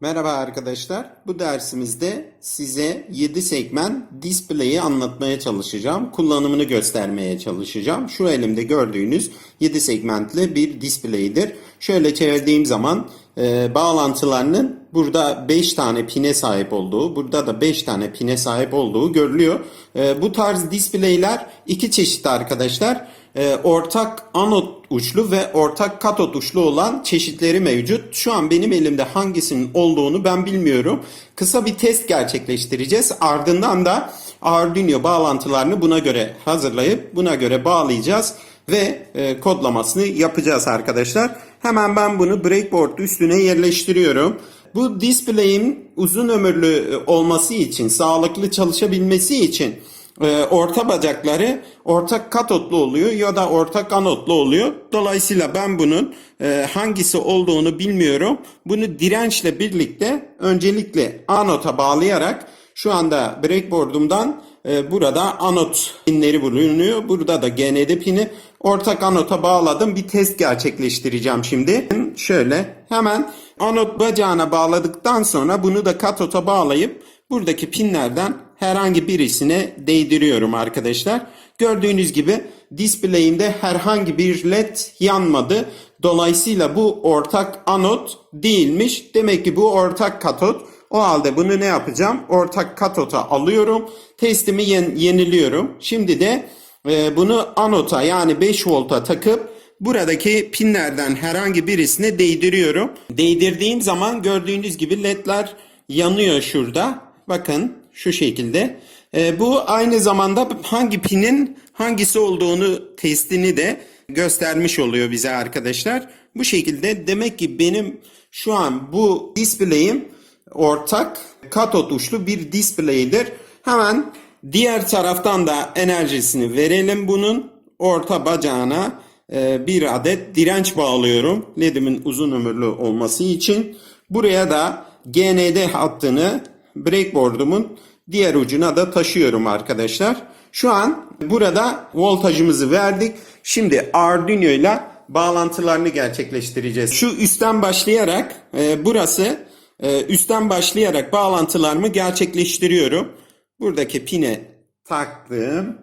Merhaba arkadaşlar. Bu dersimizde size 7 segment display'i anlatmaya çalışacağım. Kullanımını göstermeye çalışacağım. Şu elimde gördüğünüz 7 segmentli bir display'dir. Şöyle çevirdiğim zaman e, bağlantılarının burada 5 tane pine sahip olduğu, burada da 5 tane pine sahip olduğu görülüyor. E, bu tarz display'ler iki çeşit arkadaşlar e, ortak anot uçlu ve ortak katot uçlu olan çeşitleri mevcut. Şu an benim elimde hangisinin olduğunu ben bilmiyorum. Kısa bir test gerçekleştireceğiz. Ardından da Arduino bağlantılarını buna göre hazırlayıp buna göre bağlayacağız ve e, kodlamasını yapacağız arkadaşlar. Hemen ben bunu breakboard üstüne yerleştiriyorum. Bu display'in uzun ömürlü e, olması için, sağlıklı çalışabilmesi için e, orta bacakları ortak katotlu oluyor ya da ortak anotlu oluyor. Dolayısıyla ben bunun e, hangisi olduğunu bilmiyorum. Bunu dirençle birlikte öncelikle anota bağlayarak şu anda breakboard'umdan e, burada anot pinleri bulunuyor. Burada da GND pini ortak anota bağladım. Bir test gerçekleştireceğim şimdi. Şöyle hemen anot bacağına bağladıktan sonra bunu da katota bağlayıp buradaki pinlerden herhangi birisine değdiriyorum arkadaşlar. Gördüğünüz gibi display'imde herhangi bir led yanmadı. Dolayısıyla bu ortak anot değilmiş. Demek ki bu ortak katot. O halde bunu ne yapacağım? Ortak katota alıyorum. Testimi yen- yeniliyorum. Şimdi de e, bunu anota yani 5 volta takıp buradaki pinlerden herhangi birisine değdiriyorum. Değdirdiğim zaman gördüğünüz gibi ledler yanıyor şurada. Bakın şu şekilde. E, bu aynı zamanda hangi pinin hangisi olduğunu testini de göstermiş oluyor bize arkadaşlar. Bu şekilde demek ki benim şu an bu display'im ortak katot uçlu bir display'dir. Hemen diğer taraftan da enerjisini verelim bunun. Orta bacağına e, bir adet direnç bağlıyorum. LED'imin uzun ömürlü olması için. Buraya da GND hattını breakboard'umun diğer ucuna da taşıyorum arkadaşlar. Şu an burada voltajımızı verdik. Şimdi Arduino ile bağlantılarını gerçekleştireceğiz. Şu üstten başlayarak e, burası e, üstten başlayarak bağlantılarımı gerçekleştiriyorum. Buradaki pine taktım.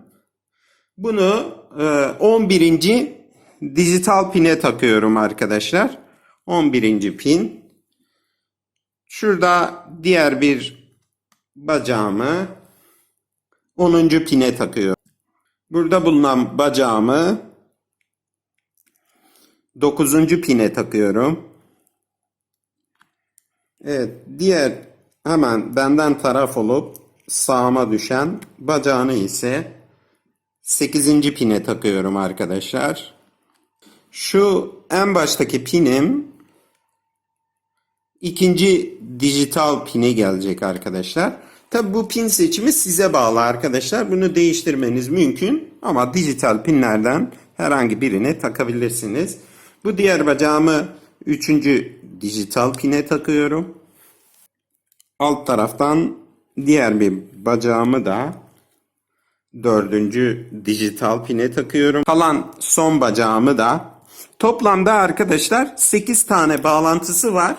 Bunu e, 11. dijital pine takıyorum arkadaşlar. 11. pin. Şurada diğer bir bacağımı 10. pine takıyorum. Burada bulunan bacağımı 9. pine takıyorum. Evet, diğer hemen benden taraf olup sağıma düşen bacağını ise 8. pine takıyorum arkadaşlar. Şu en baştaki pinim ikinci dijital pine gelecek arkadaşlar. Tabi bu pin seçimi size bağlı arkadaşlar. Bunu değiştirmeniz mümkün ama dijital pinlerden herhangi birine takabilirsiniz. Bu diğer bacağımı üçüncü dijital pine takıyorum. Alt taraftan diğer bir bacağımı da dördüncü dijital pine takıyorum. Kalan son bacağımı da toplamda arkadaşlar 8 tane bağlantısı var.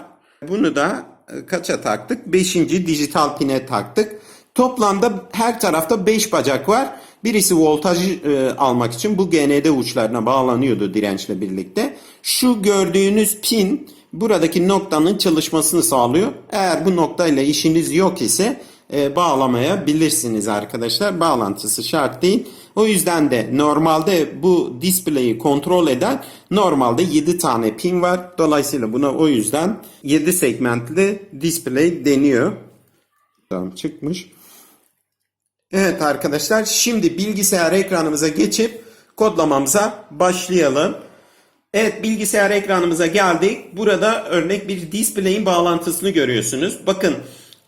Bunu da kaça taktık? 5. dijital pine taktık. Toplamda her tarafta 5 bacak var. Birisi voltajı e, almak için bu GND uçlarına bağlanıyordu dirençle birlikte. Şu gördüğünüz pin buradaki noktanın çalışmasını sağlıyor. Eğer bu noktayla işiniz yok ise e, bağlamayabilirsiniz arkadaşlar. Bağlantısı şart değil. O yüzden de normalde bu display'i kontrol eden normalde 7 tane pin var. Dolayısıyla buna o yüzden 7 segmentli display deniyor. Tamam çıkmış. Evet arkadaşlar şimdi bilgisayar ekranımıza geçip kodlamamıza başlayalım. Evet bilgisayar ekranımıza geldik. Burada örnek bir display'in bağlantısını görüyorsunuz. Bakın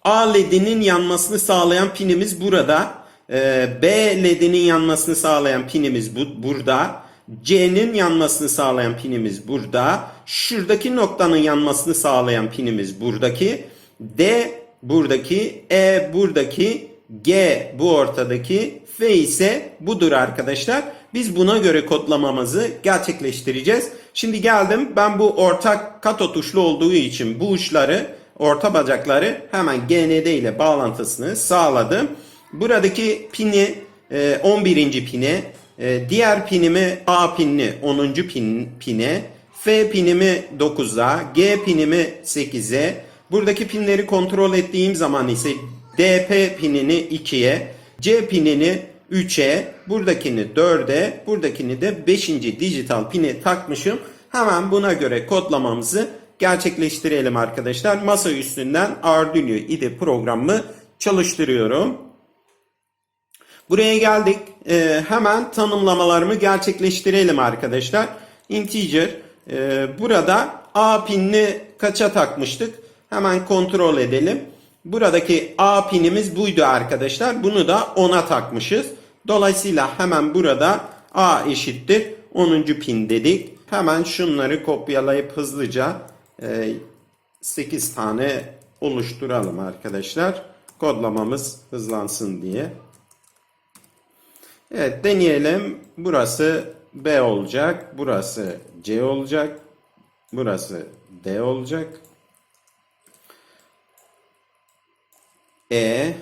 A ledinin yanmasını sağlayan pinimiz burada. Ee, B ledinin yanmasını sağlayan pinimiz bu, burada. C'nin yanmasını sağlayan pinimiz burada. Şuradaki noktanın yanmasını sağlayan pinimiz buradaki. D buradaki. E buradaki. G bu ortadaki. F ise budur arkadaşlar. Biz buna göre kodlamamızı gerçekleştireceğiz. Şimdi geldim ben bu ortak kato tuşlu olduğu için bu uçları orta bacakları hemen GND ile bağlantısını sağladım. Buradaki pini e, 11. pine, e, diğer pinimi A pinini 10. pin, pine, F pinimi 9'a, G pinimi 8'e. Buradaki pinleri kontrol ettiğim zaman ise DP pinini 2'ye, C pinini 3'e, buradakini 4'e, buradakini de 5. dijital pine takmışım. Hemen buna göre kodlamamızı gerçekleştirelim arkadaşlar. Masa üstünden Arduino IDE programımı çalıştırıyorum. Buraya geldik. Ee, hemen tanımlamalarımı gerçekleştirelim arkadaşlar. Integer. Ee, burada A pinini kaça takmıştık? Hemen kontrol edelim. Buradaki A pinimiz buydu arkadaşlar. Bunu da 10'a takmışız. Dolayısıyla hemen burada A eşittir 10. pin dedik. Hemen şunları kopyalayıp hızlıca e, 8 tane oluşturalım arkadaşlar. Kodlamamız hızlansın diye. Evet deneyelim. Burası B olacak. Burası C olacak. Burası D olacak. E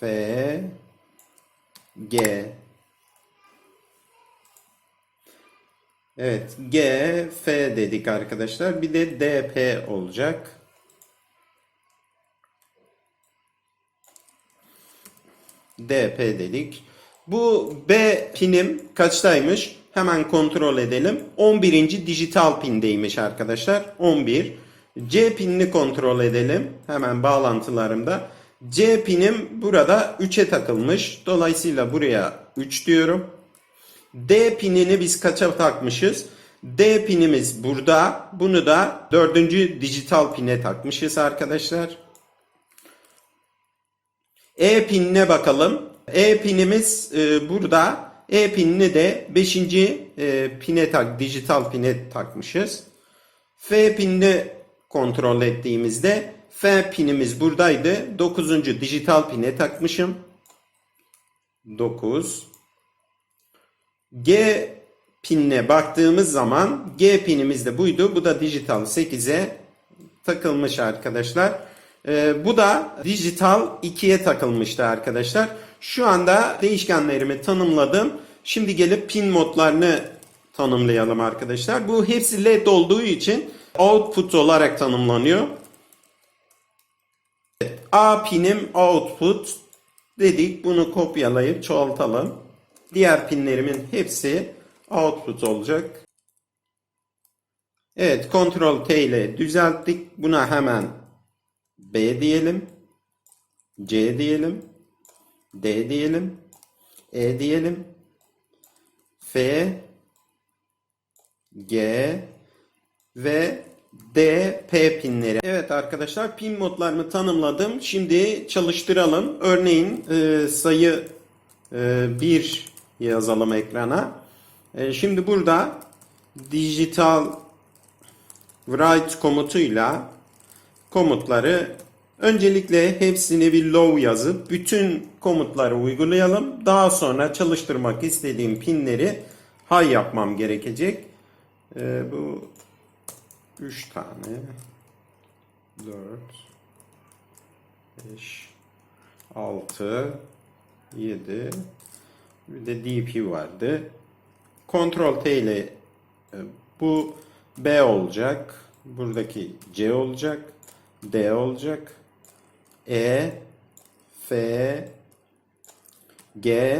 F G Evet G F dedik arkadaşlar. Bir de DP olacak. DP dedik. Bu B pinim kaçtaymış? Hemen kontrol edelim. 11. dijital pindeymiş arkadaşlar. 11. C pinini kontrol edelim. Hemen bağlantılarımda. C pinim burada 3'e takılmış. Dolayısıyla buraya 3 diyorum. D pinini biz kaça takmışız? D pinimiz burada. Bunu da 4. dijital pine takmışız arkadaşlar. E pinine bakalım. E pinimiz e, burada. E pinini de 5. E, pine tak, dijital pine takmışız. F pinini kontrol ettiğimizde F pinimiz buradaydı. 9. dijital pine takmışım. 9. G pinine baktığımız zaman G pinimiz de buydu. Bu da dijital 8'e takılmış arkadaşlar. Ee, bu da dijital 2'ye takılmıştı arkadaşlar. Şu anda değişkenlerimi tanımladım. Şimdi gelip pin modlarını tanımlayalım arkadaşlar. Bu hepsi led olduğu için output olarak tanımlanıyor. A pinim output dedik. Bunu kopyalayıp çoğaltalım. Diğer pinlerimin hepsi output olacak. Evet, Ctrl T ile düzelttik. Buna hemen B diyelim. C diyelim. D diyelim. E diyelim. F G ve D, P pinleri. Evet arkadaşlar pin modlarımı tanımladım. Şimdi çalıştıralım. Örneğin e, sayı e, 1 yazalım ekrana. E, şimdi burada digital write komutuyla komutları öncelikle hepsini bir low yazıp bütün komutları uygulayalım. Daha sonra çalıştırmak istediğim pinleri high yapmam gerekecek. E, bu 3 tane 4 5 6 7 bir de DP vardı. Ctrl T ile e, bu B olacak. Buradaki C olacak. D olacak. E F G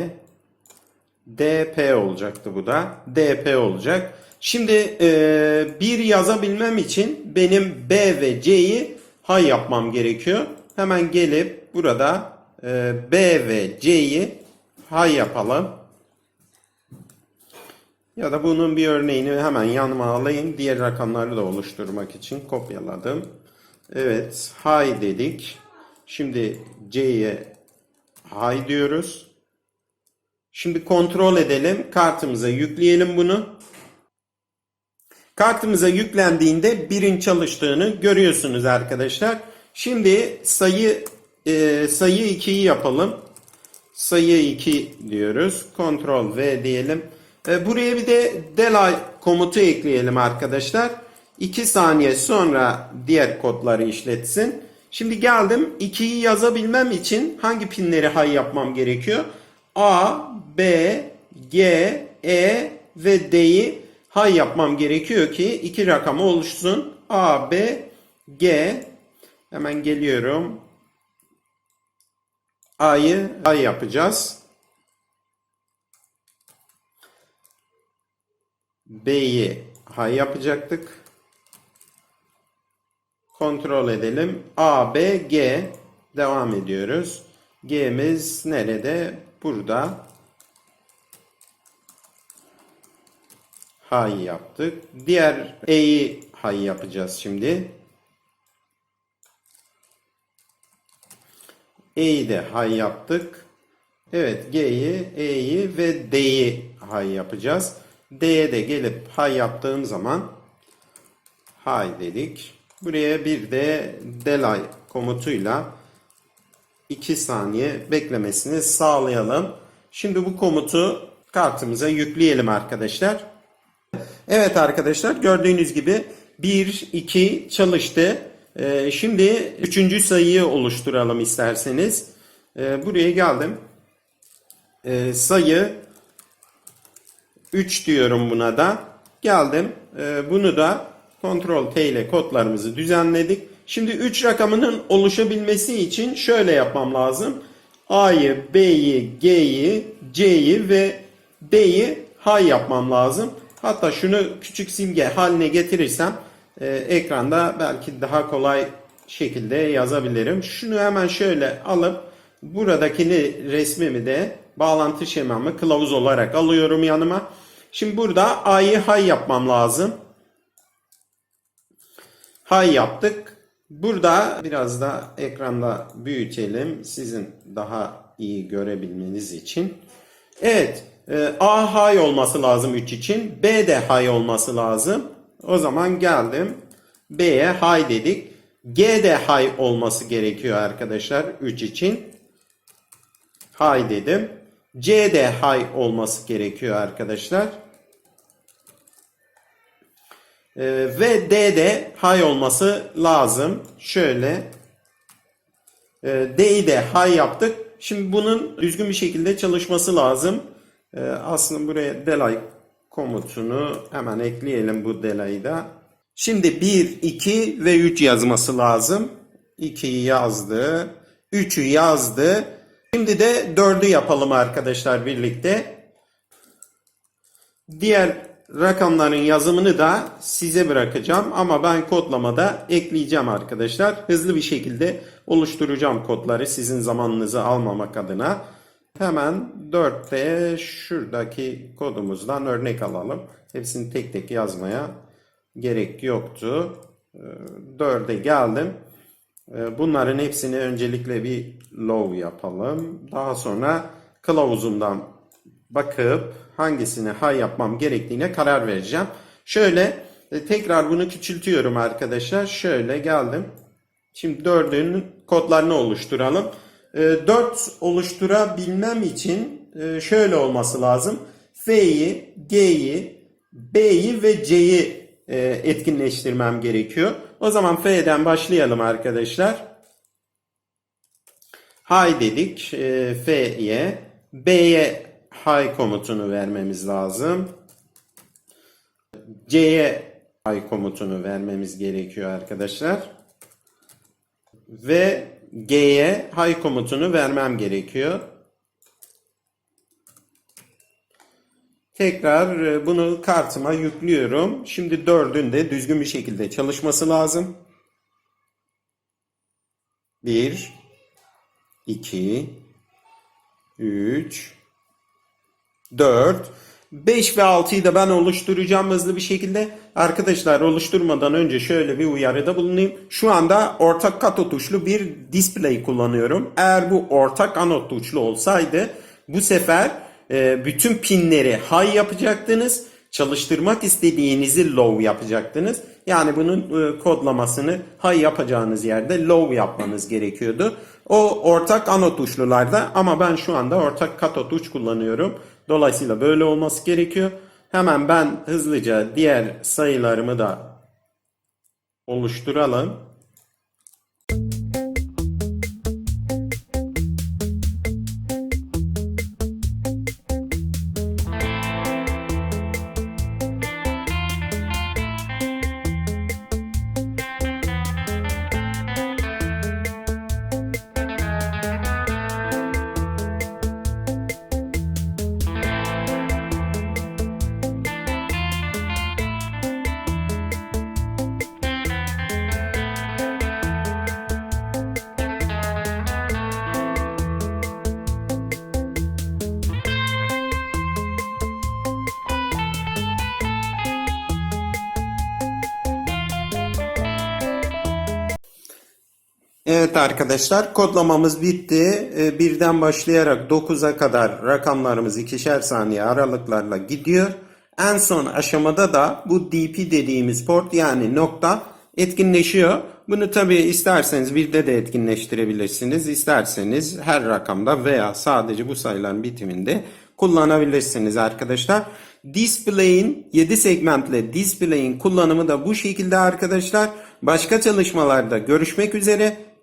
DP olacaktı bu da. DP olacak. Şimdi e, bir yazabilmem için benim B ve C'yi high yapmam gerekiyor. Hemen gelip burada e, B ve C'yi high yapalım. Ya da bunun bir örneğini hemen yanıma alayım. Diğer rakamları da oluşturmak için kopyaladım. Evet, high dedik. Şimdi C'ye high diyoruz. Şimdi kontrol edelim. Kartımıza yükleyelim bunu. Kartımıza yüklendiğinde birin çalıştığını görüyorsunuz arkadaşlar. Şimdi sayı e, sayı 2'yi yapalım. Sayı 2 diyoruz. Ctrl V diyelim. E, buraya bir de delay komutu ekleyelim arkadaşlar. 2 saniye sonra diğer kodları işletsin. Şimdi geldim 2'yi yazabilmem için hangi pinleri hay yapmam gerekiyor? A, B, G, E ve D'yi hay yapmam gerekiyor ki iki rakamı oluşsun. A, B, G. Hemen geliyorum. A'yı hay yapacağız. B'yi hay yapacaktık. Kontrol edelim. A, B, G. Devam ediyoruz. G'miz nerede? Burada. Hay yaptık. Diğer E'yi hay yapacağız şimdi. E'yi de hay yaptık. Evet G'yi, E'yi ve D'yi hay yapacağız. D'ye de gelip hay yaptığım zaman hay dedik. Buraya bir de delay komutuyla 2 saniye beklemesini sağlayalım. Şimdi bu komutu kartımıza yükleyelim arkadaşlar. Evet arkadaşlar gördüğünüz gibi 1, 2 çalıştı. Ee, şimdi üçüncü sayıyı oluşturalım isterseniz. Ee, buraya geldim. Ee, sayı 3 diyorum buna da. Geldim. Bunu da Ctrl T ile kodlarımızı düzenledik. Şimdi 3 rakamının oluşabilmesi için şöyle yapmam lazım. A'yı, B'yi, G'yi, C'yi ve D'yi high yapmam lazım. Hatta şunu küçük simge haline getirirsem e, ekranda belki daha kolay şekilde yazabilirim. Şunu hemen şöyle alıp buradakini resmimi de bağlantı şemamı kılavuz olarak alıyorum yanıma. Şimdi burada A'yı high yapmam lazım. High yaptık. Burada biraz da ekranda büyütelim sizin daha iyi görebilmeniz için. Evet e, A high olması lazım 3 için. B de high olması lazım. O zaman geldim. B'ye high dedik. G de high olması gerekiyor arkadaşlar 3 için. High dedim. C de high olması gerekiyor arkadaşlar. Ee, ve D de high olması lazım. Şöyle ee, D'yi de high yaptık. Şimdi bunun düzgün bir şekilde çalışması lazım. Ee, aslında buraya delay komutunu hemen ekleyelim bu delayı da. Şimdi 1, 2 ve 3 yazması lazım. 2'yi yazdı. 3'ü yazdı. Şimdi de 4'ü yapalım arkadaşlar birlikte. Diğer rakamların yazımını da size bırakacağım ama ben kodlamada ekleyeceğim arkadaşlar. Hızlı bir şekilde oluşturacağım kodları sizin zamanınızı almamak adına. Hemen 4'te şuradaki kodumuzdan örnek alalım. Hepsini tek tek yazmaya gerek yoktu. 4'e geldim. Bunların hepsini öncelikle bir low yapalım. Daha sonra kılavuzumdan bakıp hangisini high yapmam gerektiğine karar vereceğim. Şöyle e, tekrar bunu küçültüyorum arkadaşlar. Şöyle geldim. Şimdi 4'ün kodlarını oluşturalım. 4 oluşturabilmem için e, şöyle olması lazım. F'yi, G'yi, B'yi ve C'yi e, etkinleştirmem gerekiyor. O zaman F'den başlayalım arkadaşlar. High dedik e, F'ye. B'ye high komutunu vermemiz lazım. C'ye high komutunu vermemiz gerekiyor arkadaşlar. Ve G'ye high komutunu vermem gerekiyor. Tekrar e, bunu kartıma yüklüyorum. Şimdi 4'ün de düzgün bir şekilde çalışması lazım. 1 2 3 4 5 ve 6'yı da ben oluşturacağım hızlı bir şekilde. Arkadaşlar oluşturmadan önce şöyle bir uyarıda bulunayım. Şu anda ortak kato tuşlu bir display kullanıyorum. Eğer bu ortak anot tuşlu olsaydı bu sefer e, bütün pinleri high yapacaktınız. Çalıştırmak istediğinizi low yapacaktınız. Yani bunun e, kodlamasını high yapacağınız yerde low yapmanız gerekiyordu. O ortak ano tuşlularda ama ben şu anda ortak kato tuş kullanıyorum. Dolayısıyla böyle olması gerekiyor. Hemen ben hızlıca diğer sayılarımı da oluşturalım. Evet arkadaşlar kodlamamız bitti. Ee, Birden başlayarak 9'a kadar rakamlarımız ikişer saniye aralıklarla gidiyor. En son aşamada da bu DP dediğimiz port yani nokta etkinleşiyor. Bunu tabii isterseniz birde de etkinleştirebilirsiniz. İsterseniz her rakamda veya sadece bu sayıların bitiminde kullanabilirsiniz arkadaşlar. Display'in 7 segmentle display'in kullanımı da bu şekilde arkadaşlar. Başka çalışmalarda görüşmek üzere.